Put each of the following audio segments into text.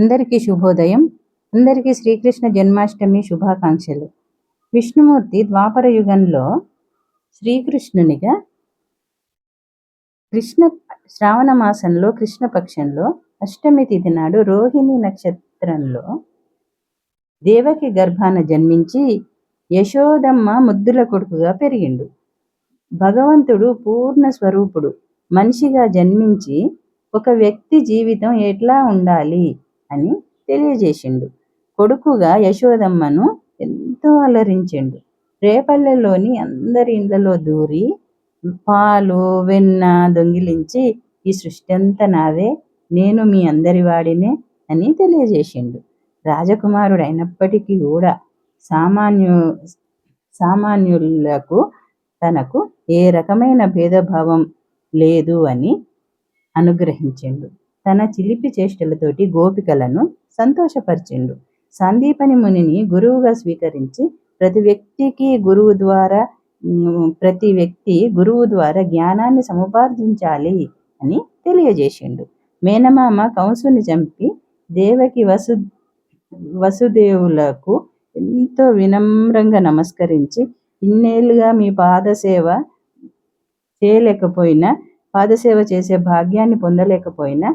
అందరికీ శుభోదయం. అందరికీ శ్రీకృష్ణ జన్మాష్టమి శుభాకాంక్షలు. విష్ణుమూర్తి ద్వాపర యుగంలో శ్రీకృష్ణునిగా కృష్ణ శ్రావణ మాసంలో కృష్ణపక్షంలో అష్టమి తిథి నాడు రోహిణి నక్షత్రంలో దేవకి గర్భాన జన్మించి యశోదమ్మ ముద్దుల కొడుకుగా పెరిగిండు. భగవంతుడు పూర్ణ స్వరూపుడు. మనిషిగా జన్మించి ఒక వ్యక్తి జీవితం ఎట్లా ఉండాలి? అని తెలియజేసిండు. కొడుకుగా యశోదమ్మను ఎంతో అలరించిండు. రేపల్లెలోని అందరి ఇళ్ళలో దూరి పాలు వెన్న దొంగిలించి ఈ సృష్టి అంతా నాదే నేను మీ అందరి వాడినే అని తెలియజేసిండు. రాజకుమారుడు అయినప్పటికీ కూడా సామాన్యు సామాన్యులకు తనకు ఏ రకమైన భేదభావం లేదు అని అనుగ్రహించిండు. తన చిలిపి చేష్టలతోటి గోపికలను సంతోషపరిచిండు. సందీపని మునిని గురువుగా స్వీకరించి ప్రతి వ్యక్తికి గురువు ద్వారా ప్రతి వ్యక్తి గురువు ద్వారా జ్ఞానాన్ని సముపార్జించాలి అని తెలియజేసిండు. మేనమామ కంసుని చంపి దేవకి వసు వసుదేవులకు ఎంతో వినమ్రంగా నమస్కరించి ఇన్నేళ్ళుగా మీ పాదసేవ చేయలేకపోయినా పాదసేవ చేసే భాగ్యాన్ని పొందలేకపోయినా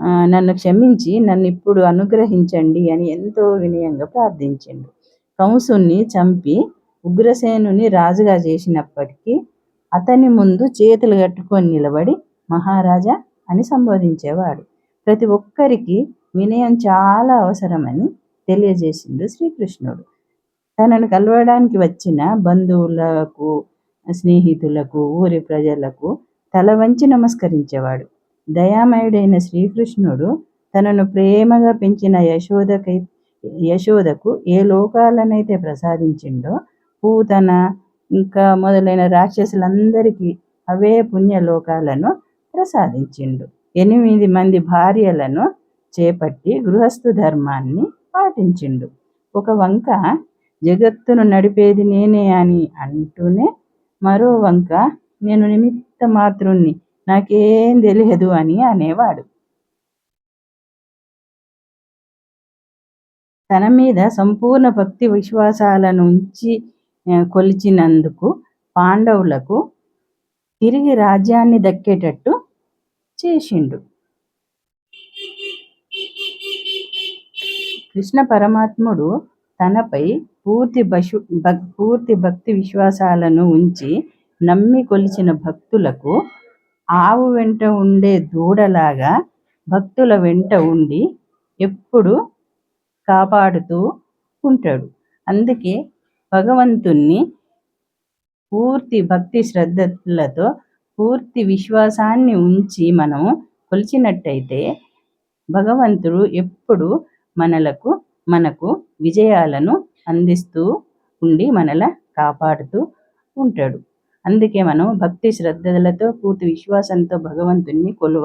నన్ను క్షమించి నన్ను ఇప్పుడు అనుగ్రహించండి అని ఎంతో వినయంగా ప్రార్థించిండు. కంసుని చంపి ఉగ్రసేనుని రాజుగా చేసినప్పటికీ అతని ముందు చేతులు కట్టుకొని నిలబడి మహారాజా అని సంబోధించేవాడు. ప్రతి ఒక్కరికి వినయం చాలా అవసరమని తెలియజేసిండు శ్రీకృష్ణుడు. తనను కలవడానికి వచ్చిన బంధువులకు స్నేహితులకు ఊరి ప్రజలకు తల వంచి నమస్కరించేవాడు. దయామయుడైన శ్రీకృష్ణుడు తనను ప్రేమగా పెంచిన యశోదకై యశోదకు ఏ లోకాలనైతే ప్రసాదించిండో పూతన ఇంకా మొదలైన రాక్షసులందరికీ అవే పుణ్యలోకాలను ప్రసాదించిండు. ఎనిమిది మంది భార్యలను చేపట్టి గృహస్థు ధర్మాన్ని పాటించిండు. ఒక వంక జగత్తును నడిపేది నేనే అని అంటూనే మరో వంక నేను నిమిత్త మాతృణ్ణి నాకేం తెలియదు అని అనేవాడు. తన మీద సంపూర్ణ భక్తి విశ్వాసాలను ఉంచి కొలిచినందుకు పాండవులకు తిరిగి రాజ్యాన్ని దక్కేటట్టు చేసిండు. కృష్ణ పరమాత్ముడు తనపై పూర్తి పశు పూర్తి భక్తి విశ్వాసాలను ఉంచి నమ్మి కొలిచిన భక్తులకు ఆవు వెంట ఉండే దూడలాగా భక్తుల వెంట ఉండి ఎప్పుడు కాపాడుతూ ఉంటాడు. అందుకే భగవంతుణ్ణి పూర్తి భక్తి శ్రద్ధలతో పూర్తి విశ్వాసాన్ని ఉంచి మనం కొలిచినట్టయితే భగవంతుడు ఎప్పుడు మనలకు మనకు విజయాలను అందిస్తూ ఉండి మనల కాపాడుతూ ఉంటాడు. అందుకే మనం భక్తి శ్రద్ధలతో పూర్తి విశ్వాసంతో భగవంతుణ్ణి కొలువ